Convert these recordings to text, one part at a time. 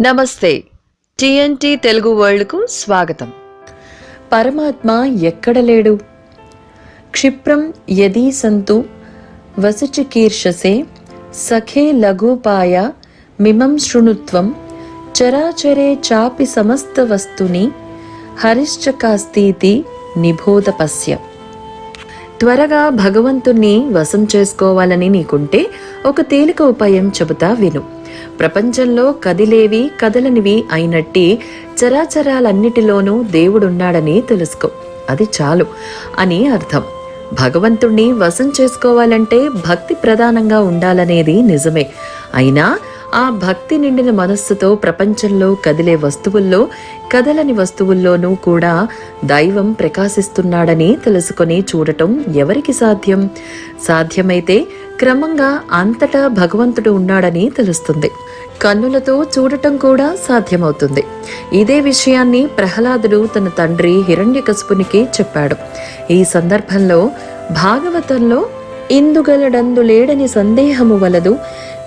నమస్తే. టిఎన్టి తెలుగు వరల్డ్కు స్వాగతం. పరమాత్మ ఎక్కడ లేడు? క్షిప్రం యదీ సంతు వసచికీర్షసే సఖే లఘుపాయ మిమం శృణుత్వం చరాచరే చాపి సమస్త వస్తుని హరిశ్చకాస్తీతి నిబోధపస్య త్వరగా భగవంతుణ్ణి వశం చేసుకోవాలని నీకుంటే ఒక తేలిక ఉపాయం చెబుతా విను. ప్రపంచంలో కదిలేవి కదలనివి అయినట్టి చరాచరాలన్నిటిలోనూ దేవుడున్నాడని తెలుసుకో. అది చాలు అని అర్థం. భగవంతుణ్ణి వశం చేసుకోవాలంటే భక్తి ప్రధానంగా ఉండాలనేది నిజమే. అయినా ఆ భక్తి నిండిన మనస్సుతో ప్రపంచంలో కదిలే వస్తువుల్లో కదలని వస్తువుల్లోనూ కూడా దైవం ప్రకాశిస్తున్నాడని తెలుసుకొని చూడటం ఎవరికి సాధ్యం? సాధ్యమైతే క్రమంగా అంతటా భగవంతుడు ఉన్నాడని తెలుస్తుంది. కన్నులతో చూడటం కూడా సాధ్యమవుతుంది. ఇదే విషయాన్ని ప్రహ్లాదుడు తన తండ్రి హిరణ్యకశపునికి చెప్పాడు. ఈ సందర్భంలో భాగవతంలో ఇందుగలడందు లేడని సందేహము వలదు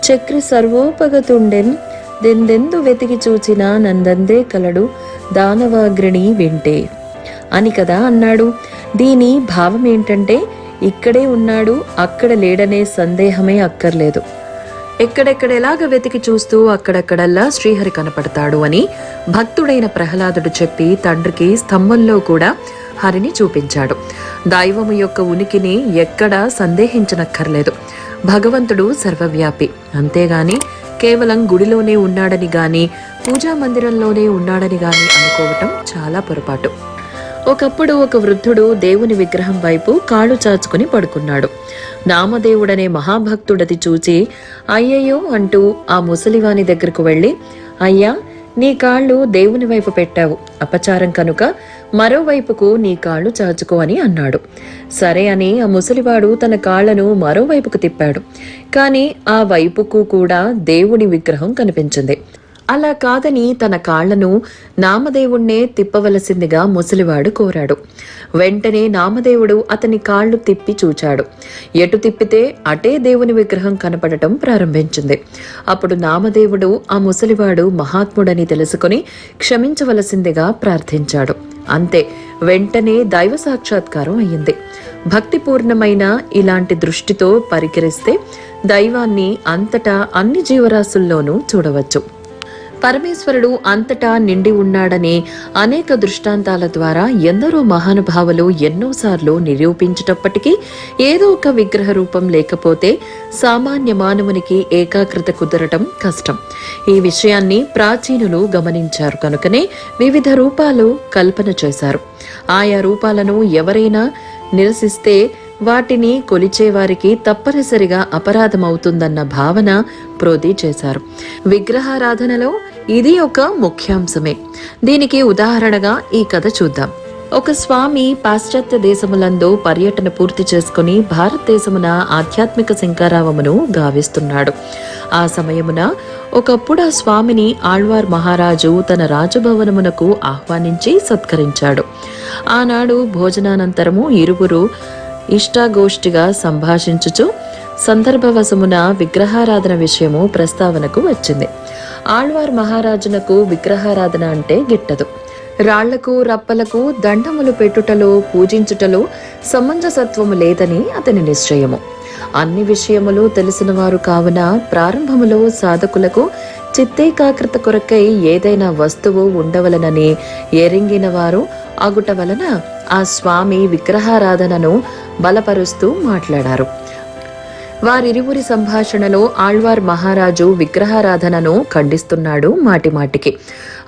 చక్రి సర్వోపగతుండెన్ దెందెందు వెతికి చూచిన నందందే కలడు దానవాగ్రిణి వింటే. అని కదా అన్నాడు. దీని భావం ఏంటంటే ఇక్కడే ఉన్నాడు అక్కడ లేడనే సందేహమే అక్కర్లేదు. ఎక్కడెక్కడెలాగ వెతికి చూస్తూ అక్కడక్కడల్లా శ్రీహరి కనపడతాడు అని భక్తుడైన ప్రహ్లాదుడు చెప్పి తండ్రికి స్తంభంలో కూడా హరిని చూపించాడు. దైవము యొక్క ఉనికిని ఎక్కడా సందేహించనక్కర్లేదు. భగవంతుడు సర్వవ్యాపి. అంతేగాని కేవలం గుడిలోనే ఉన్నాడని గాని పూజా మందిరంలోనే ఉన్నాడని గాని అనుకోవటం చాలా పొరపాటు. ఒకప్పుడు ఒక వృద్ధుడు దేవుని విగ్రహం వైపు కాళ్ళు చాచుకుని పడుకున్నాడు. నామదేవుడనే మహాభక్తుడది చూచి అయ్యయ్యో అంటూ ఆ ముసలివాని దగ్గరకు వెళ్ళి అయ్యా నీ కాళ్ళు దేవుని వైపు పెట్టావు. అపచారం కనుక మరోవైపుకు నీ కాళ్ళు చాచుకో అని అన్నాడు. సరే అని ఆ ముసలివాడు తన కాళ్ళను మరోవైపుకు తిప్పాడు. కానీ ఆ వైపుకు కూడా దేవుని విగ్రహం కనిపించింది. అలా కాదని తన కాళ్ళను నామదేవుణ్ణే తిప్పవలసిందిగా ముసలివాడు కోరాడు. వెంటనే నామదేవుడు అతని కాళ్ళు తిప్పి చూచాడు. ఎటు తిప్పితే అటే దేవుని విగ్రహం కనపడటం ప్రారంభించింది. అప్పుడు నామదేవుడు ఆ ముసలివాడు మహాత్ముడని తెలుసుకుని క్షమించవలసిందిగా ప్రార్థించాడు. అంతే. వెంటనే దైవ సాక్షాత్కారం అయ్యింది. భక్తిపూర్ణమైన ఇలాంటి దృష్టితో పరికరిస్తే దైవాన్ని అంతటా అన్ని జీవరాశుల్లోనూ చూడవచ్చు. పరమేశ్వరుడు అంతటా నిండి ఉన్నాడనే అనేక దృష్టాంతాల ద్వారా ఎందరో మహానుభావులు ఎన్నోసార్లు నిరూపించేటప్పటికీ ఏదో ఒక విగ్రహ రూపం లేకపోతే సామాన్య మానవునికి ఏకాగ్రత కుదరటం కష్టం. ఈ విషయాన్ని ప్రాచీనులు గమనించారు కనుకనే వివిధ రూపాలు కల్పన చేశారు. ఆయా రూపాలను ఎవరైనా నిరసిస్తే వాటిని కొలిచేవారికి తప్పనిసరిగా అపరాధమవుతుందన్న భావన ప్రోధి చేశారు. విగ్రహారాధనలో ఇది ఒక ముఖ్యాంశమే. దీనికి ఉదాహరణగా ఈ కథ చూద్దాం. ఒక స్వామి పాశ్చాత్య దేశములందు పర్యటన పూర్తి చేసుకుని భారతదేశమున ఆధ్యాత్మిక శంకారావమును గావిస్తున్నాడు. ఆ సమయమున ఒకప్పుడు ఆ స్వామిని ఆళ్వార్ మహారాజు తన రాజభవనమునకు ఆహ్వానించి సత్కరించాడు. ఆనాడు భోజనానంతరము ఇరువురు ఇష్టాగోష్ఠిగా సంభాషించుచు సందర్భవశమున విగ్రహారాధన విషయము ప్రస్తావనకు వచ్చింది. ఆళ్వార్ మహారాజునకు విగ్రహారాధన అంటే గిట్టదు. రాళ్ళకు రప్పలకు దండములు పెట్టుటలో పూజించుటలో సమంజసత్వము లేదని అతని నిశ్చయము. అన్ని విషయములు తెలిసినవారు కావున ప్రారంభములో సాధకులకు చిత్తేకాకృత కొరకై ఏదైనా వస్తువు ఉండవలనని ఎరింగిన వారు ఆగుట వలన ఆ స్వామి విగ్రహారాధనను బలపరుస్తూ మాట్లాడారు. వారిరువురి సంభాషణలో ఆళ్వార్ మహారాజు విగ్రహారాధనను ఖండిస్తున్నాడు మాటిమాటికి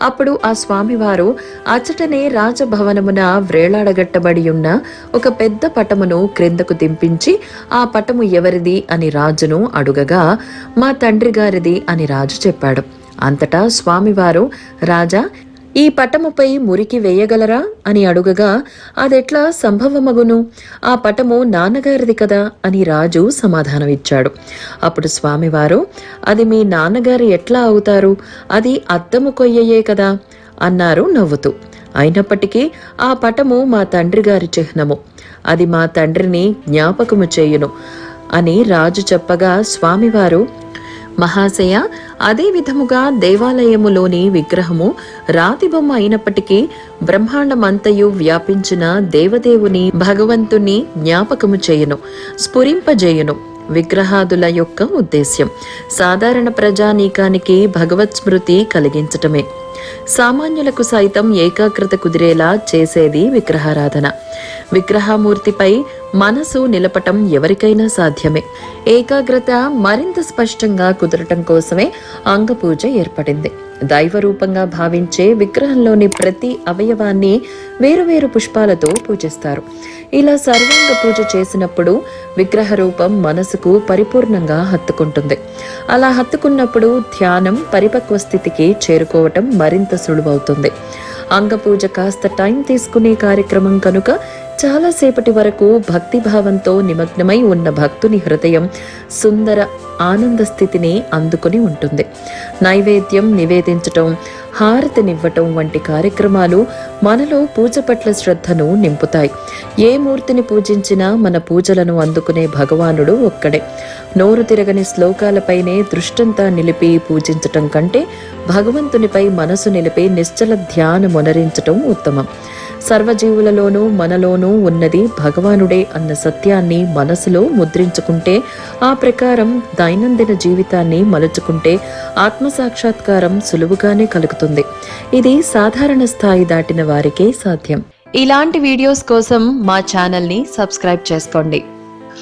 అప్పుడు ఆ స్వామివారు అచ్చటనే రాజభవనమున వ్రేలాడగట్టబడి ఉన్న ఒక పెద్ద పటమును క్రిందకు దింపించి ఆ పటము ఎవరిది? అని రాజును అడుగగా మా తండ్రి గారిది అని రాజు చెప్పాడు. అంతటా స్వామివారు రాజా ఈ పటముపై మురికి వేయగలరా? అని అడుగగా అదెట్లా సంభవమగును? ఆ పటము నాన్నగారిది కదా? అని రాజు సమాధానమిచ్చాడు. అప్పుడు స్వామివారు అది మీ నాన్నగారు ఎట్లా అవుతారు? అది అద్దము కొయ్యయే కదా? అన్నారు నవ్వుతూ. అయినప్పటికీ ఆ పటము మా తండ్రి గారి చిహ్నము. అది మా తండ్రిని జ్ఞాపకము చేయును అని రాజు చెప్పగా స్వామివారు మహాశయ అదే విధముగా దేవాలయములోని విగ్రహము రాతి బొమ్మ అయినప్పటికీ బ్రహ్మాండమంతయు వ్యాపించిన దేవదేవుని భగవంతుని జ్ఞాపకము చేయును స్ఫురింపజేయును. విగ్రహాదుల యొక్క ఉద్దేశ్యం సాధారణ ప్రజానీకానికి భగవత్ స్మృతి కలిగించటమే. సామాన్యులకు సైతం ఏకాగ్రత కుదిరేలా చేసేది విగ్రహారాధన. విగ్రహమూర్తిపై మనసు నిలపటం ఎవరికైనా సాధ్యమే. ఏకాగ్రత మరింత స్పష్టంగా కుదరటం కోసమే అంగపూజ ఏర్పడింది. దైవరూపంగా భావించే విగ్రహంలోని ప్రతి అవయవాన్ని వేరువేరు పుష్పాలతో పూజిస్తారు. ఇలా సర్వాంగ పూజ చేసినప్పుడు విగ్రహ రూపం మనసుకు పరిపూర్ణంగా హత్తుకుంటుంది. అలా హత్తుకున్నప్పుడు ధ్యానం పరిపక్వ స్థితికి చేరుకోవటం మరింత సులువవుతుంది. అంగపూజ కాస్త టైం తీసుకునే కార్యక్రమం కనుక చాలాసేపటి వరకు భక్తిభావంతో నిమగ్నమై ఉన్న భక్తుని హృదయం సుందర ఆనంద స్థితిని అందుకుని ఉంటుంది. నైవేద్యం నివేదించటం హారతినివ్వటం వంటి కార్యక్రమాలు మనలో పూజ పట్ల శ్రద్ధను నింపుతాయి. ఏ మూర్తిని పూజించినా మన పూజలను అందుకునే భగవానుడు ఒక్కడే. నోరు తిరగని శ్లోకాలపైనే దృష్టంతా నిలిపి పూజించటం కంటే భగవంతునిపై మనసు నిలిపి నిశ్చల ధ్యానమునరించటం ఉత్తమం. సర్వజీవులలోనూ మనలోనూ ఉన్నది భగవానుడే అన్న సత్యాన్ని మనసులో ముద్రించుకుంటే ఆ ప్రకారం దైనందిన జీవితాన్ని మలుచుకుంటే ఆత్మసాక్షాత్కారం సులువుగానే కలుగుతుంది. ఇది సాధారణ స్థాయి దాటిన వారికే సాధ్యం. ఇలాంటి వీడియోస్ కోసం మా ఛానల్ని సబ్స్క్రైబ్ చేసుకోండి.